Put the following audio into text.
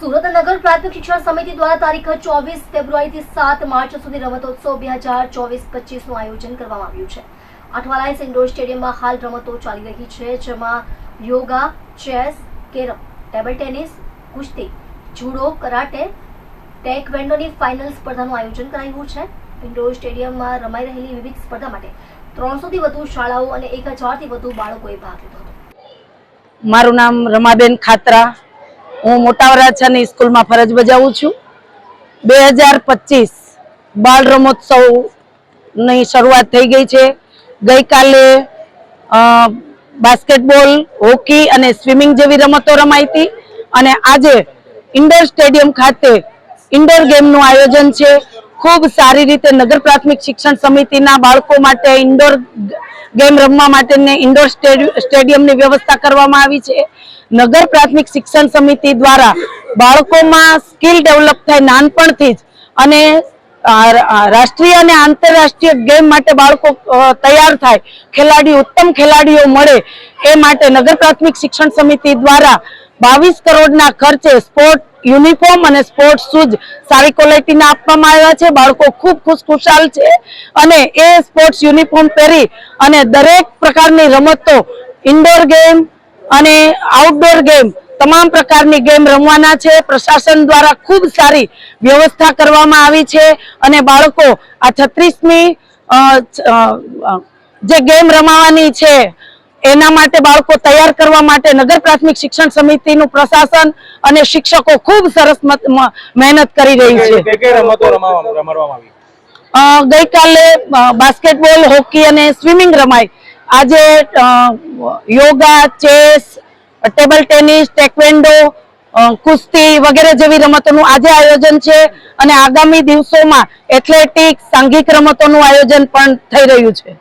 સુરત નગર પ્રાથમિક શિક્ષણ સમિતિ દ્વારા તારીખ ચોવીસ ફેબ્રુઆરીથી સાત માર્ચ સુધી રમતોત્સવ બે હજાર ચોવીસ પચીસનું આયોજન કરવામાં આવ્યું છે. અઠવાલાઇન્સ ઇન્ડોર સ્ટેડિયમમાં હાલ રમતો ચાલી રહી છે, જેમાં yoga, chess, carrom, table tennis, કુસ્તી, જુડો, કરાટે, ટેકવેન્ડોની ફાઇનલ સ્પર્ધાનું આયોજન કરાયું છે. ઇન્ડોર સ્ટેડિયમમાં રમાઈ રહેલી વિવિધ સ્પર્ધા માટે ત્રણસોથી વધુ શાળાઓ અને એક હજારથી વધુ બાળકોએ ભાગ લીધો હતો. મારું નામ રમાબેન ખાતરા હું મોટા વરાછાની સ્કૂલમાં ફરજ બજાવું છું. બે હજાર પચીસ બાળ રમોત્સવની શરૂઆત થઈ ગઈ છે. ગઈકાલે બાસ્કેટબોલ, હોકી અને સ્વિમિંગ જેવી રમતો રમાઈ હતી અને આજે ઇન્ડોર સ્ટેડિયમ ખાતે ઇન્ડોર ગેમનું આયોજન છે. ખૂબ સારી રીતે નગર પ્રાથમિક શિક્ષણ સમિતિના બાળકો માટે ઇન્ડોર ગેમ રમવા માટેને ઇન્ડોર સ્ટેડિયમની વ્યવસ્થા કરવામાં આવી છે. નગર પ્રાથમિક શિક્ષણ સમિતિ દ્વારા બાળકોમાં સ્કિલ ડેવલપ થાય નાનપણથી જ અને રાષ્ટ્રીય અને આંતરરાષ્ટ્રીય ગેમ માટે બાળકો તૈયાર થાય ખેલાડી ઉત્તમ ખેલાડીઓ મળે એ માટે નગર પ્રાથમિક શિક્ષણ સમિતિ દ્વારા બાવીસ કરોડના ખર્ચે સ્પોર્ટ યુનિફોર્મ અને સ્પોર્ટ શૂઝ સારી ક્વોલિટીના આપવામાં આવ્યા છે. બાળકો ખૂબ ખુશખુશાલ છે અને એ સ્પોર્ટ્સ યુનિફોર્મ પહેરી અને દરેક પ્રકારની રમતો ઇન્ડોર ગેમ અને આઉટડોર ગેમ તમામ પ્રકારની ગેમ રમવાના છે. પ્રશાસન દ્વારા ખૂબ સારી વ્યવસ્થા કરવામાં આવી છે અને બાળકો આ છત્રીસમી જે ગેમ રમાવાની છે એના માટે બાળકો તૈયાર કરવા માટે નગર પ્રાથમિક શિક્ષણ સમિતિનું પ્રશાસન અને શિક્ષકો ખૂબ સરસ મહેનત કરી રહી છે. ગઈકાલે બાસ્કેટબોલ હોકી અને સ્વિમિંગ રમાય આજે yoga chess table tennis taekwondo કુસ્તી વગેરે જેવી રમતોનું આજે આયોજન છે અને આગામી દિવસોમાં એથ્લેટિક્સ સાંઘિક રમતોનું આયોજન પણ થઈ રહ્યું છે.